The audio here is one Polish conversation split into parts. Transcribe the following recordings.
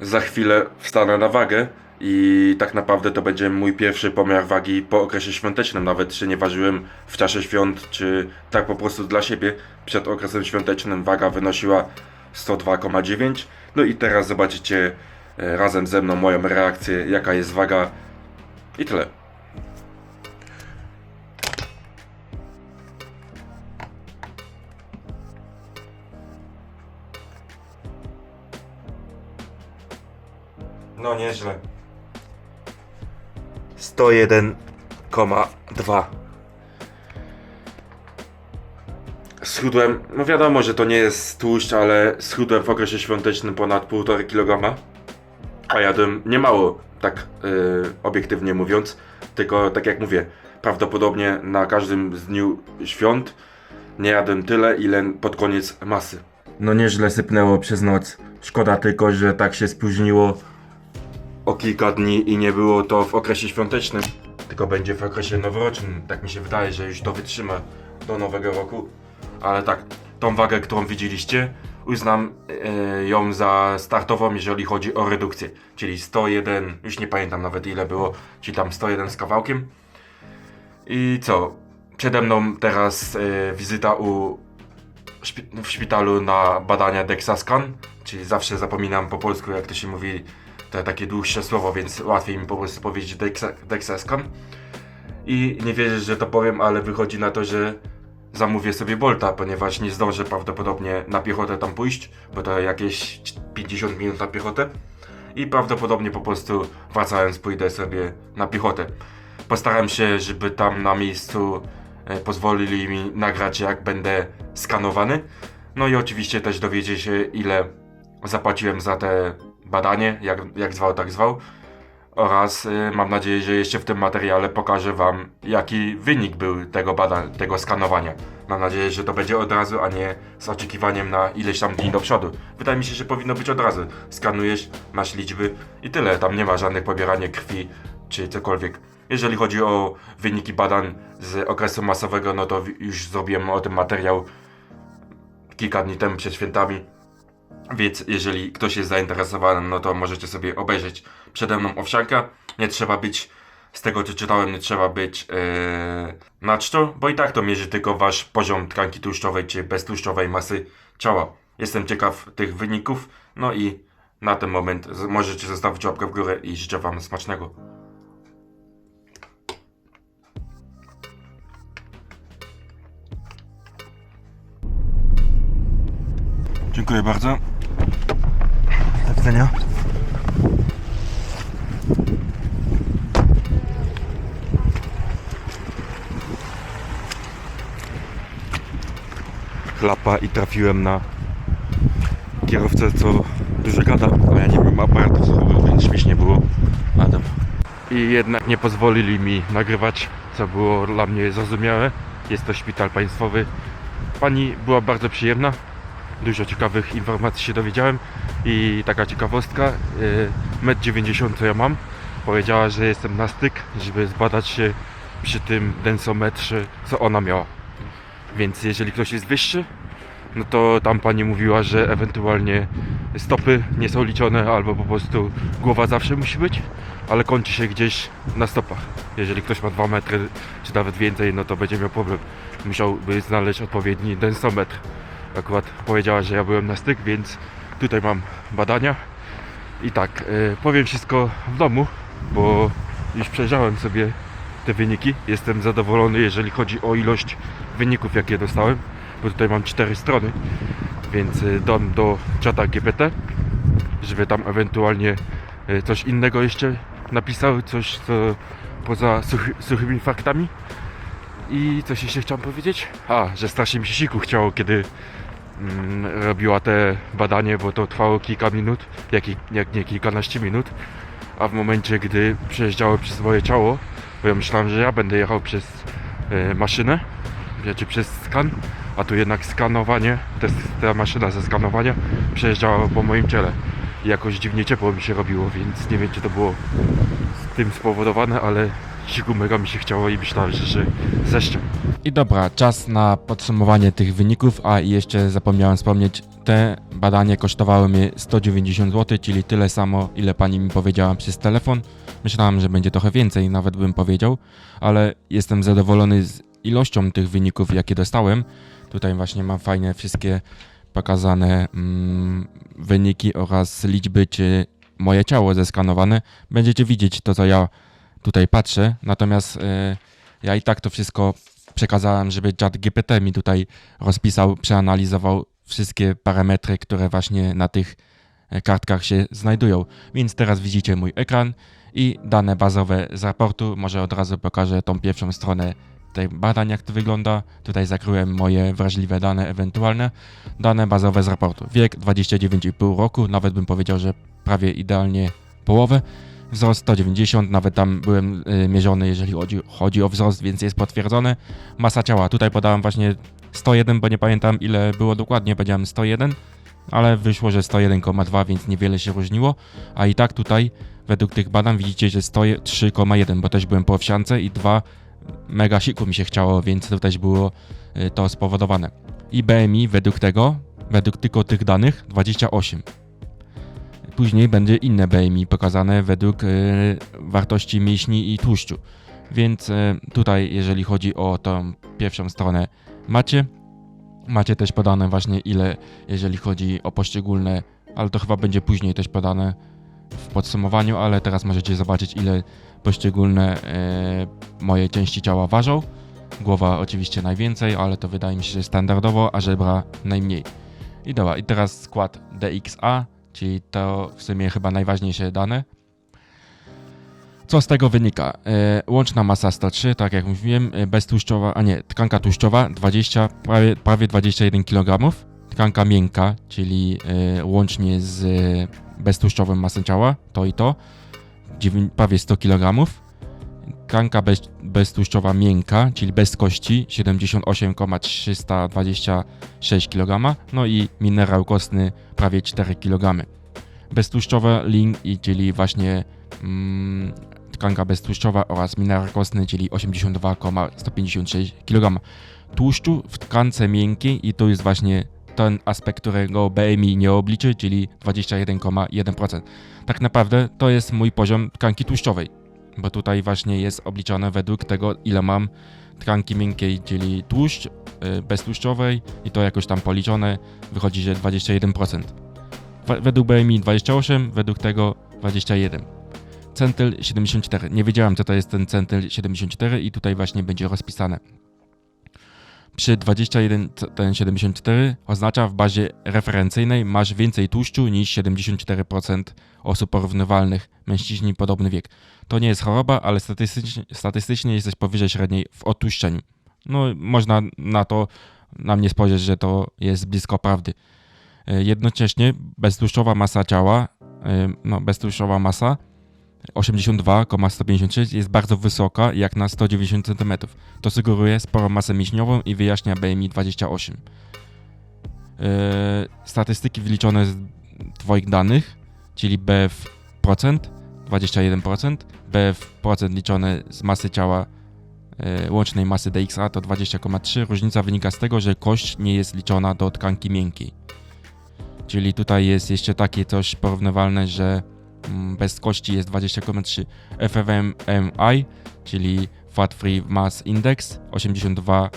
Za chwilę wstanę na wagę i tak naprawdę to będzie mój pierwszy pomiar wagi po okresie świątecznym. Nawet się nie ważyłem w czasie świąt, czy tak po prostu dla siebie. Przed okresem świątecznym waga wynosiła 102,9. No i teraz zobaczycie e, razem ze mną moją reakcję, jaka jest waga i tyle. Nieźle. 101,2 Schudłem, no wiadomo, że to nie jest tłuszcz, ale schudłem w okresie świątecznym ponad 1,5 kg. A jadłem niemało, tak yy, obiektywnie mówiąc. Tylko tak jak mówię, prawdopodobnie na każdym z dniu świąt nie jadłem tyle, ile pod koniec masy. No nieźle sypnęło przez noc. Szkoda tylko, że tak się spóźniło o kilka dni i nie było to w okresie świątecznym, tylko będzie w okresie noworocznym. Tak mi się wydaje, że już to wytrzyma do nowego roku. Ale tak, tą wagę, którą widzieliście, uznam e, ją za startową, jeżeli chodzi o redukcję. Czyli 101, już nie pamiętam nawet ile było, czyli tam 101 z kawałkiem. I co? Przede mną teraz e, wizyta u szpi- w szpitalu na badania DEXA-scan, czyli zawsze zapominam po polsku jak to się mówi to takie dłuższe słowo, więc łatwiej mi po prostu powiedzieć Dexa- DEXA-scan. I nie wierzę, że to powiem, ale wychodzi na to, że zamówię sobie Bolta, ponieważ nie zdążę prawdopodobnie na piechotę tam pójść, bo to jakieś 50 minut na piechotę. I prawdopodobnie po prostu wracając pójdę sobie na piechotę. Postaram się, żeby tam na miejscu e, pozwolili mi nagrać jak będę skanowany. No i oczywiście też dowiecie się ile zapłaciłem za te badanie, jak, jak zwał, tak zwał. Oraz y, mam nadzieję, że jeszcze w tym materiale pokażę Wam, jaki wynik był tego badań, tego skanowania. Mam nadzieję, że to będzie od razu, a nie z oczekiwaniem na ileś tam dni do przodu. Wydaje mi się, że powinno być od razu. Skanujesz, masz liczby i tyle. Tam nie ma żadnych pobierania krwi czy cokolwiek. Jeżeli chodzi o wyniki badań z okresu masowego, no to już zrobiłem o tym materiał kilka dni temu przed świętami. Więc jeżeli ktoś jest zainteresowany, no to możecie sobie obejrzeć przede mną owsianka. Nie trzeba być, z tego co czytałem, nie trzeba być yy, na czczo, bo i tak to mierzy tylko wasz poziom tkanki tłuszczowej czy beztłuszczowej masy ciała. Jestem ciekaw tych wyników, no i na ten moment możecie zostawić łapkę w górę i życzę wam smacznego. Dziękuję bardzo. Do widzenia. Chlapa i trafiłem na kierowcę, co dużo gada, a ja nie mam aparatu słuchowego, więc śmiesznie było. Adam. I jednak nie pozwolili mi nagrywać, co było dla mnie zrozumiałe. Jest to szpital państwowy. Pani była bardzo przyjemna, dużo ciekawych informacji się dowiedziałem i taka ciekawostka, y, 1,90 m co ja mam, powiedziała, że jestem na styk, żeby zbadać się przy tym densometrze, co ona miała. Więc jeżeli ktoś jest wyższy, no to tam pani mówiła, że ewentualnie stopy nie są liczone, albo po prostu głowa zawsze musi być, ale kończy się gdzieś na stopach. Jeżeli ktoś ma 2 metry, czy nawet więcej, no to będzie miał problem. Musiałby znaleźć odpowiedni densometr. Akurat powiedziała, że ja byłem na styk, więc tutaj mam badania. I tak, e, powiem wszystko w domu, bo już przejrzałem sobie te wyniki. Jestem zadowolony, jeżeli chodzi o ilość wyników, jakie dostałem, bo tutaj mam cztery strony, więc e, dam do czata GPT, żeby tam ewentualnie e, coś innego jeszcze napisał, coś co poza suchy, suchymi faktami. I coś jeszcze chciałem powiedzieć? A, że strasznie mi się siku chciało, kiedy robiła te badanie, bo to trwało kilka minut, jak, jak nie kilkanaście minut. A w momencie, gdy przejeżdżało przez moje ciało, bo ja myślałem, że ja będę jechał przez e, maszynę, czy przez skan, a tu jednak skanowanie, jest ta maszyna ze skanowania przejeżdżała po moim ciele. I jakoś dziwnie ciepło mi się robiło, więc nie wiem, czy to było z tym spowodowane, ale siku mega mi się chciało i myślałem, że, że zeszczę. I dobra, czas na podsumowanie tych wyników, a jeszcze zapomniałem wspomnieć, te badania kosztowały mnie 190 zł, czyli tyle samo, ile pani mi powiedziała przez telefon. Myślałem, że będzie trochę więcej, nawet bym powiedział, ale jestem zadowolony z ilością tych wyników, jakie dostałem. Tutaj właśnie mam fajnie wszystkie pokazane mm, wyniki oraz liczby, czy moje ciało zeskanowane. Będziecie widzieć to, co ja tutaj patrzę, natomiast e, ja i tak to wszystko przekazałem, żeby chat GPT mi tutaj rozpisał, przeanalizował wszystkie parametry, które właśnie na tych e, kartkach się znajdują. Więc teraz widzicie mój ekran i dane bazowe z raportu. Może od razu pokażę tą pierwszą stronę tej badań, jak to wygląda. Tutaj zakryłem moje wrażliwe dane ewentualne. Dane bazowe z raportu. Wiek 29,5 roku, nawet bym powiedział, że prawie idealnie połowę. Wzrost 190, nawet tam byłem y, mierzony, jeżeli chodzi, chodzi o wzrost, więc jest potwierdzone. Masa ciała, tutaj podałem właśnie 101, bo nie pamiętam ile było dokładnie, powiedziałem 101, ale wyszło, że 101,2, więc niewiele się różniło. A i tak tutaj, według tych badań, widzicie, że 103,1, bo też byłem po owsiance i 2 mega siku mi się chciało, więc to też było y, to spowodowane. I BMI według tego, według tylko tych danych, 28. Później będzie inne BMI pokazane według e, wartości mięśni i tłuszczu. Więc e, tutaj, jeżeli chodzi o tą pierwszą stronę, macie. Macie też podane właśnie ile, jeżeli chodzi o poszczególne, ale to chyba będzie później też podane w podsumowaniu, ale teraz możecie zobaczyć ile poszczególne e, moje części ciała ważą. Głowa oczywiście najwięcej, ale to wydaje mi się, standardowo, a żebra najmniej. I dobra, i teraz skład DXA, czyli to w sumie chyba najważniejsze dane. Co z tego wynika? E, łączna masa 103, tak jak mówiłem, e, beztłuszczowa, a nie, tkanka tłuszczowa 20, prawie, prawie 21 kg, tkanka miękka, czyli e, łącznie z beztłuszczową masą ciała, to i to, prawie 100 kg, tkanka bez, beztłuszczowa miękka, czyli bez kości, 78,326 kg, no i minerał kostny prawie 4 kg. Beztłuszczowe link, czyli właśnie mm, tkanka beztłuszczowa oraz minerał kostny, czyli 82,156 kg. Tłuszczu w tkance miękkiej i to jest właśnie ten aspekt, którego BMI nie obliczy, czyli 21,1%. Tak naprawdę to jest mój poziom tkanki tłuszczowej, bo tutaj właśnie jest obliczone według tego, ile mam tkanki miękkiej, czyli tłuszcz y, beztłuszczowej i to jakoś tam policzone, wychodzi, że 21%. Wa- Według BMI 28, według tego 21. Centyl 74. Nie wiedziałem, co to jest ten centyl 74 i tutaj właśnie będzie rozpisane. Przy 21 c- ten 74 oznacza w bazie referencyjnej masz więcej tłuszczu niż 74% osób porównywalnych, mężczyźni podobny wiek. To nie jest choroba, ale statystycznie, statystycznie jesteś powyżej średniej w otłuszczeniu. No, można na to, na mnie spojrzeć, że to jest blisko prawdy. E, Jednocześnie beztłuszczowa masa ciała, e, no beztłuszczowa masa 82,156 jest bardzo wysoka, jak na 190 cm. To sugeruje sporą masę mięśniową i wyjaśnia BMI 28. E, statystyki wyliczone z Twoich danych, czyli BF procent, 21%, BF procent liczone z masy ciała e, łącznej masy DXA to 20,3. Różnica wynika z tego, że kość nie jest liczona do tkanki miękkiej. Czyli tutaj jest jeszcze takie coś porównywalne, że bez kości jest 20,3. FFMI, czyli Fat Free Mass Index 82,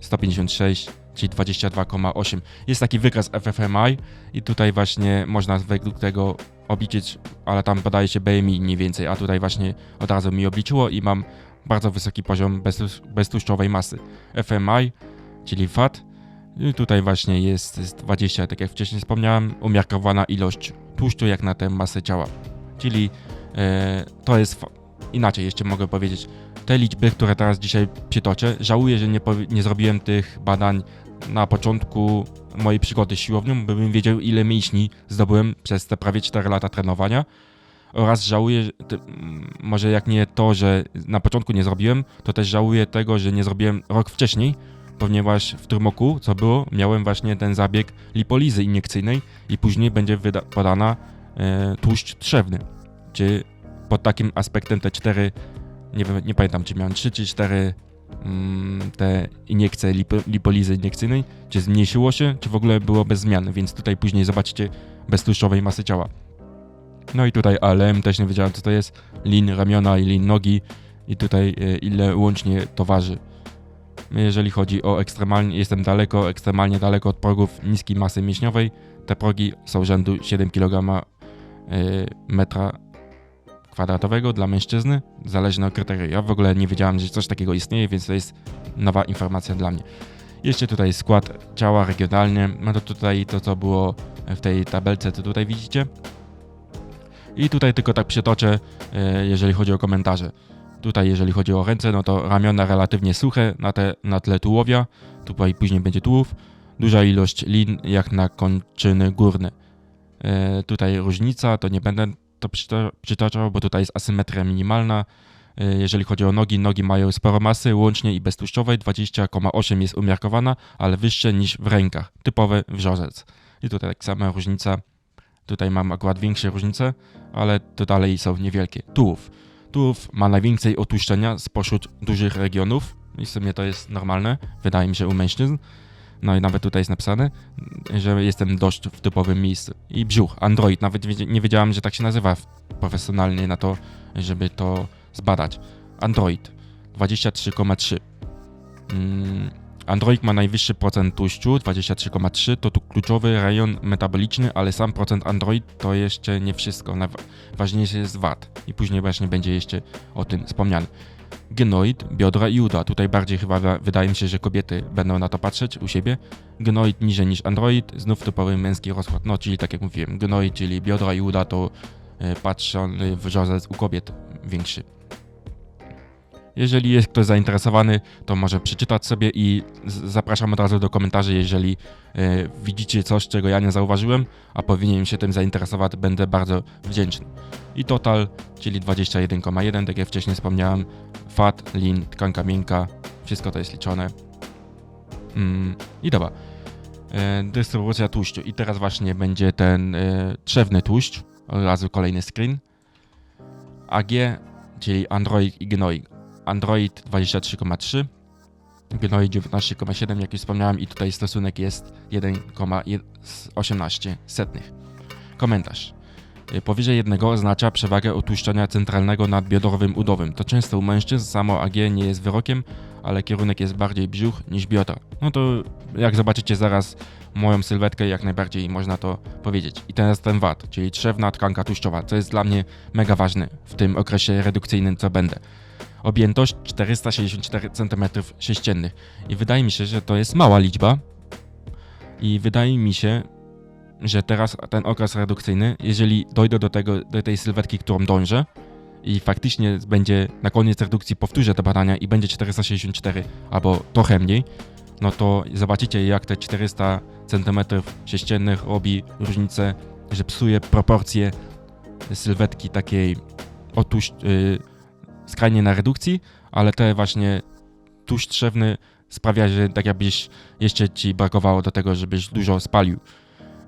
156, czyli 22,8. Jest taki wykaz FFMI i tutaj właśnie można według tego obliczyć, ale tam podaje się BMI mniej więcej, a tutaj właśnie od razu mi obliczyło i mam bardzo wysoki poziom beztłusz- beztłuszczowej masy. FMI, czyli FAT, i tutaj właśnie jest, jest 20, tak jak wcześniej wspomniałem, umiarkowana ilość tłuszczu jak na tę masę ciała. Czyli e, to jest inaczej, jeszcze mogę powiedzieć. Te liczby, które teraz dzisiaj przytoczę, żałuję, że nie, nie zrobiłem tych badań na początku mojej przygody z siłownią, bym wiedział, ile mięśni zdobyłem przez te prawie 4 lata trenowania. Oraz żałuję, może jak nie to, że na początku nie zrobiłem, to też żałuję tego, że nie zrobiłem rok wcześniej, ponieważ w tym roku, co było, miałem właśnie ten zabieg lipolizy iniekcyjnej i później będzie podana e, tłuszcz trzewny. Czy pod takim aspektem te cztery Nie, wiem, nie pamiętam, czy miałem 3 czy 4 mm, te iniekcje lip, lipolizy iniekcyjnej, czy zmniejszyło się, czy w ogóle było bez zmian, więc tutaj później zobaczycie bez tłuszczowej masy ciała. No i tutaj ALM, też nie wiedziałem co to jest, lin ramiona i lin nogi i tutaj e, ile łącznie to waży. Jeżeli chodzi o ekstremalnie, jestem daleko, ekstremalnie daleko od progów niskiej masy mięśniowej. Te progi są rzędu 7 kg y, metra kwadratowego dla mężczyzny, zależne od kryterium. Ja w ogóle nie wiedziałem, że coś takiego istnieje, więc to jest nowa informacja dla mnie. Jeszcze tutaj skład ciała regionalnie, no to tutaj to co było w tej tabelce, co tutaj widzicie. I tutaj tylko tak przytoczę, y, jeżeli chodzi o komentarze. Tutaj jeżeli chodzi o ręce, no to ramiona relatywnie suche na, te, na tle tułowia, tutaj później będzie tułów, duża ilość lin jak na kończyny górne. E, tutaj różnica, to nie będę to przyta- przytaczał, bo tutaj jest asymetria minimalna. E, jeżeli chodzi o nogi, nogi mają sporo masy, łącznie i beztłuszczowej, 20,8 jest umiarkowana, ale wyższe niż w rękach, typowy wrzorzec. I tutaj tak sama różnica, tutaj mam akurat większe różnice, ale to dalej są niewielkie. Tułów. Tułów ma najwięcej otłuszczenia spośród dużych regionów i w sumie to jest normalne, wydaje mi się u mężczyzn. No i nawet tutaj jest napisane, że jestem dość w typowym miejscu. I brzuch, Android, nawet nie wiedziałem, że tak się nazywa profesjonalnie na to, żeby to zbadać. Android 23,3. Mm, Android ma najwyższy procent tłuszczu, 23,3. To tu kluczowy rejon metaboliczny, ale sam procent Android to jeszcze nie wszystko. Najważniejszy jest VAT. I później właśnie będzie jeszcze o tym wspomniane. Genoid, biodra i uda. Tutaj bardziej chyba wydaje mi się, że kobiety będą na to patrzeć u siebie. Genoid niżej niż android, znów typowy męski rozkład. No, czyli tak jak mówiłem, genoid, czyli biodra i uda to e, patrzony wrzorzec u kobiet większy. Jeżeli jest ktoś zainteresowany, to może przeczytać sobie i zapraszam od razu do komentarzy, jeżeli e, widzicie coś, czego ja nie zauważyłem, a powinien się tym zainteresować, będę bardzo wdzięczny. I total, czyli 21,1, tak jak wcześniej wspomniałem, fat, lin, tkanka miękka, wszystko to jest liczone. Mm, I dobra. E, dystrybucja tłuszczu. I teraz właśnie będzie ten e, trzewny tłuszcz. Od razu kolejny screen. AG, czyli Android i Genoid. Android 23,3. Genoid 19,7, jak już wspomniałem, i tutaj stosunek jest 1,18 setnych. Komentarz. Y, Powyżej jednego oznacza przewagę otłuszczenia centralnego nad biodrowym udowym. To często u mężczyzn samo AG nie jest wyrokiem, ale kierunek jest bardziej brzuch niż biodra. No to jak zobaczycie zaraz moją sylwetkę, jak najbardziej można to powiedzieć. I teraz ten VAT, czyli trzewna tkanka tłuszczowa, co jest dla mnie mega ważne w tym okresie redukcyjnym, co będę. Objętość 464 cm3 i wydaje mi się, że to jest mała liczba. I wydaje mi się, że teraz ten okres redukcyjny, jeżeli dojdę do, tego, do tej sylwetki, którą dążę i faktycznie będzie na koniec redukcji powtórzę te badania i będzie 464 albo trochę mniej, no to zobaczycie jak te 400 cm sześciennych robi różnicę, że psuje proporcje sylwetki takiej otóż yy, skrajnie na redukcji, ale te właśnie tłuszcz trzewny sprawia, że tak jakbyś jeszcze ci brakowało do tego, żebyś dużo spalił.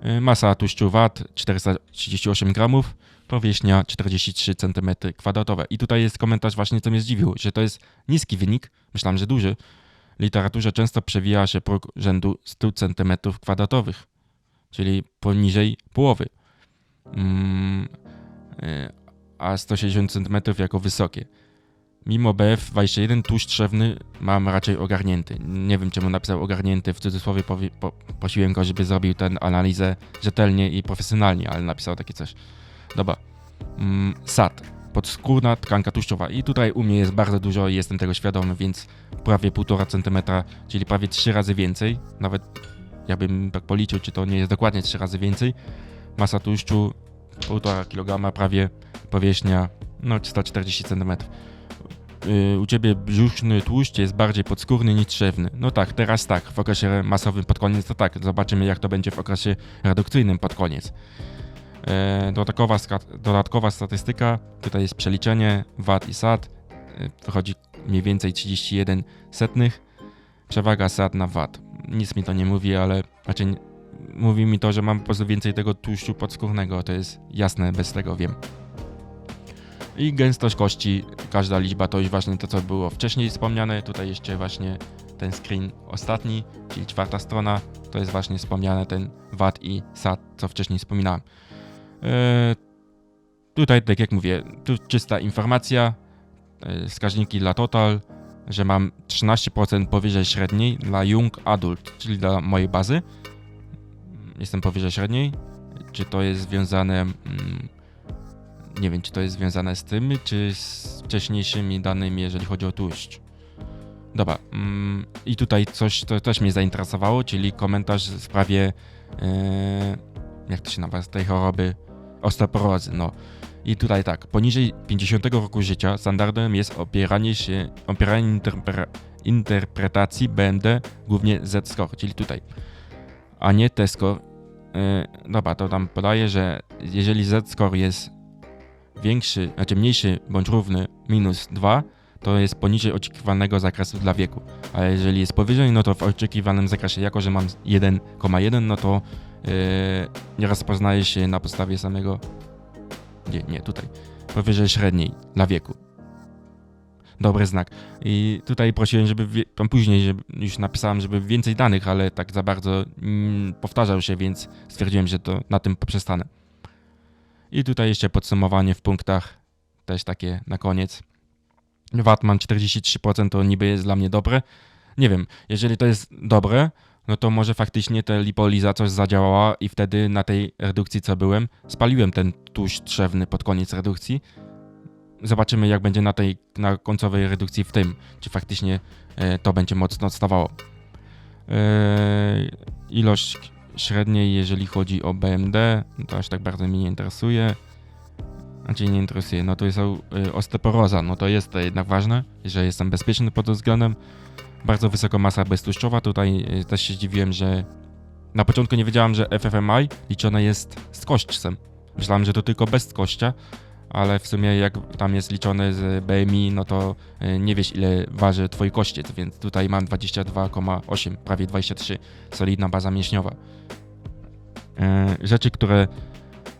Y, Masa tłuszczu wat 438 gramów, powierzchnia 43 cm2. I tutaj jest komentarz właśnie, co mnie zdziwił, że to jest niski wynik, myślałem, że duży. W literaturze często przewija się próg rzędu 100 cm2, czyli poniżej połowy. Mm, y, a 160 cm jako wysokie. Mimo BF21 tłuszcz trzewny mam raczej ogarnięty. Nie wiem czemu napisał ogarnięty, w cudzysłowie powie, po, prosiłem go, żeby zrobił tę analizę rzetelnie i profesjonalnie, ale napisał takie coś. Dobra. Mm, SAT. Podskórna tkanka tłuszczowa. I tutaj u mnie jest bardzo dużo i jestem tego świadomy, więc prawie 1,5 cm, czyli prawie 3 razy więcej. Nawet jakbym tak policzył, czy to nie jest dokładnie 3 razy więcej. Masa tłuszczu 1,5 kg prawie, powierzchnia no 140 cm. Yy, u ciebie brzuszny tłuszcz jest bardziej podskórny niż trzewny. No tak, teraz tak, w okresie masowym pod koniec to tak. Zobaczymy jak to będzie w okresie redukcyjnym pod koniec. E, dodatkowa, dodatkowa statystyka, tutaj jest przeliczenie VAT i SAT, e, wychodzi mniej więcej 31 setnych, przewaga SAT na VAT. Nic mi to nie mówi, ale nie- mówi mi to, że mam po prostu więcej tego tłuszczu podskórnego, to jest jasne, bez tego wiem. I gęstość kości, każda liczba to już właśnie to, co było wcześniej wspomniane. Tutaj jeszcze właśnie ten screen ostatni, czyli czwarta strona, to jest właśnie wspomniane ten VAT i SAT, co wcześniej wspominałem. E, tutaj, tak jak mówię, tu czysta informacja, e, wskaźniki dla Total, że mam 13% powyżej średniej dla Young Adult, czyli dla mojej bazy. Jestem powyżej średniej. Czy to jest związane. Mm, nie wiem, czy to jest związane z tym, czy z wcześniejszymi danymi, jeżeli chodzi o tłuszcz. Dobra. Mm, I tutaj coś, to też mnie zainteresowało, czyli komentarz w sprawie. E, jak to się nazywa? tej choroby osteoporozy. No. I tutaj tak, poniżej 50 roku życia standardem jest opieranie się, opieranie interpre, interpretacji BMD, głównie Z-score, czyli tutaj, a nie T-score. Yy, dobra, to tam podaje, że jeżeli Z-score jest większy, znaczy mniejszy bądź równy minus 2, to jest poniżej oczekiwanego zakresu dla wieku. A jeżeli jest powyżej, no to w oczekiwanym zakresie, jako że mam 1,1, no to yy, nie rozpoznaje się na podstawie samego nie, nie, tutaj. Powyżej średniej dla wieku. Dobry znak. I tutaj prosiłem, żeby tam później, żeby już napisałem, żeby więcej danych, ale tak za bardzo mm, powtarzał się, więc stwierdziłem, że to na tym poprzestanę. I tutaj jeszcze podsumowanie w punktach, też takie na koniec. VAT mam 43%, to niby jest dla mnie dobre. Nie wiem, jeżeli to jest dobre, no to może faktycznie ta lipoliza coś zadziałała i wtedy na tej redukcji, co byłem, spaliłem ten tłuszcz trzewny pod koniec redukcji. Zobaczymy, jak będzie na tej na końcowej redukcji w tym, czy faktycznie e, to będzie mocno odstawało. E, ilość średniej, jeżeli chodzi o BMD, to aż tak bardzo mnie nie interesuje. Znaczy nie interesuje, no to jest e, osteoporoza, no to jest to jednak ważne, że jestem bezpieczny pod tym względem bardzo wysoka masa beztłuszczowa. Tutaj y, też się zdziwiłem, że na początku nie wiedziałem, że FFMI liczone jest z kośćcem. Myślałem, że to tylko bez kościa, ale w sumie jak tam jest liczone z BMI, no to y, nie wiesz ile waży twój kościec, więc tutaj mam 22,8, prawie 23, solidna baza mięśniowa. Y, Rzeczy, które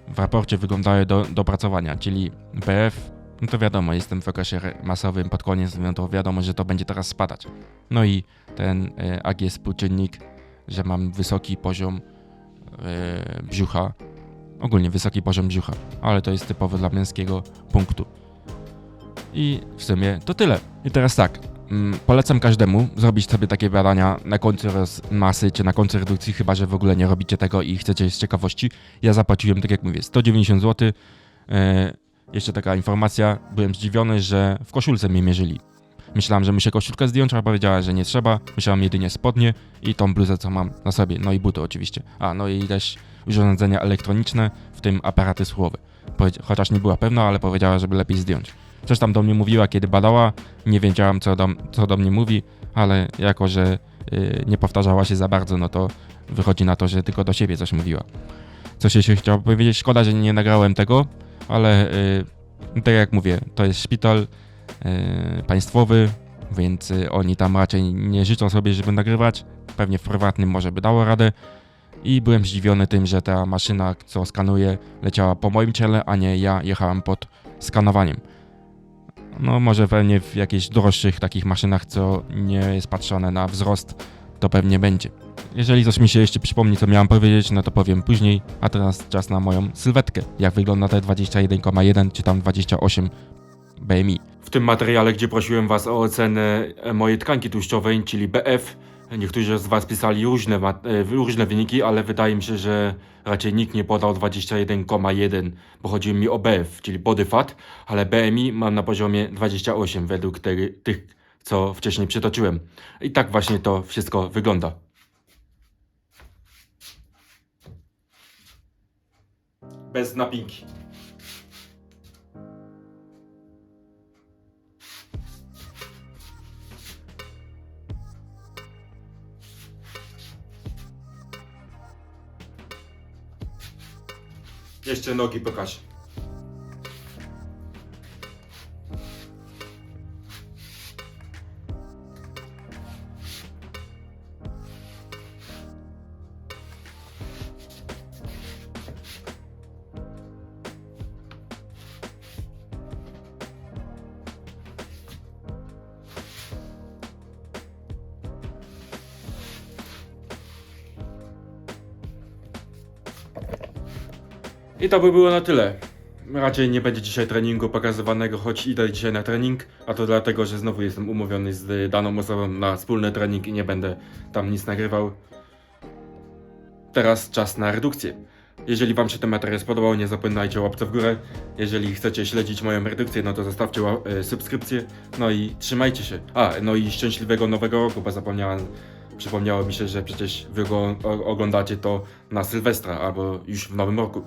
w raporcie wyglądają do dopracowania, czyli BF, no to wiadomo, jestem w okresie re- masowym pod koniec, no to wiadomo, że to będzie teraz spadać. No i ten e, AG współczynnik, że mam wysoki poziom e, brzucha, ogólnie wysoki poziom brzucha, ale to jest typowy dla męskiego punktu. I w sumie to tyle. I teraz tak, mm, polecam każdemu zrobić sobie takie badania na końcu masy, czy na końcu redukcji, chyba że w ogóle nie robicie tego i chcecie z ciekawości. Ja zapłaciłem, tak jak mówię, 190 zł. E, jeszcze taka informacja, byłem zdziwiony, że w koszulce mnie mierzyli. Myślałem, że muszę koszulkę zdjąć, a powiedziała, że nie trzeba. Myślałem jedynie spodnie i tą bluzę, co mam na sobie. No i buty oczywiście. A, no i też urządzenia elektroniczne, w tym aparaty słuchowe. Chociaż nie była pewna, ale powiedziała, żeby lepiej zdjąć. Coś tam do mnie mówiła, kiedy badała. Nie wiedziałam, co do, co do mnie mówi, ale jako, że y, nie powtarzała się za bardzo, no to wychodzi na to, że tylko do siebie coś mówiła. Coś jeszcze chciał powiedzieć. Szkoda, że nie nagrałem tego, ale y, tak jak mówię, to jest szpital y, państwowy, więc y, oni tam raczej nie życzą sobie, żeby nagrywać. Pewnie w prywatnym może by dało radę. I byłem zdziwiony tym, że ta maszyna, co skanuje, leciała po moim ciele, a nie ja jechałem pod skanowaniem. No może pewnie w jakichś droższych takich maszynach, co nie jest patrzone na wzrost, to pewnie będzie. Jeżeli coś mi się jeszcze przypomni, co miałem powiedzieć, no to powiem później, a teraz czas na moją sylwetkę. Jak wygląda te 21,1 czy tam 28 BMI. W tym materiale, gdzie prosiłem Was o ocenę e, mojej tkanki tłuszczowej, czyli BF, niektórzy z Was pisali różne, e, różne wyniki, ale wydaje mi się, że raczej nikt nie podał 21,1, bo chodzi mi o BF, czyli body fat, ale BMI mam na poziomie 28 według tych, co wcześniej przytoczyłem. I tak właśnie to wszystko wygląda. Bez napinki. Jeszcze nogi pokaż. I to by było na tyle. Raczej nie będzie dzisiaj treningu pokazywanego, choć idę dzisiaj na trening, a to dlatego, że znowu jestem umówiony z daną osobą na wspólny trening i nie będę tam nic nagrywał. Teraz czas na redukcję. Jeżeli Wam się ten materiał spodobał, nie zapominajcie o łapce w górę. Jeżeli chcecie śledzić moją redukcję, no to zostawcie e, subskrypcję. No i trzymajcie się. A, no i szczęśliwego nowego roku, bo zapomniałem, przypomniało mi się, że przecież Wy oglądacie to na Sylwestra albo już w nowym roku.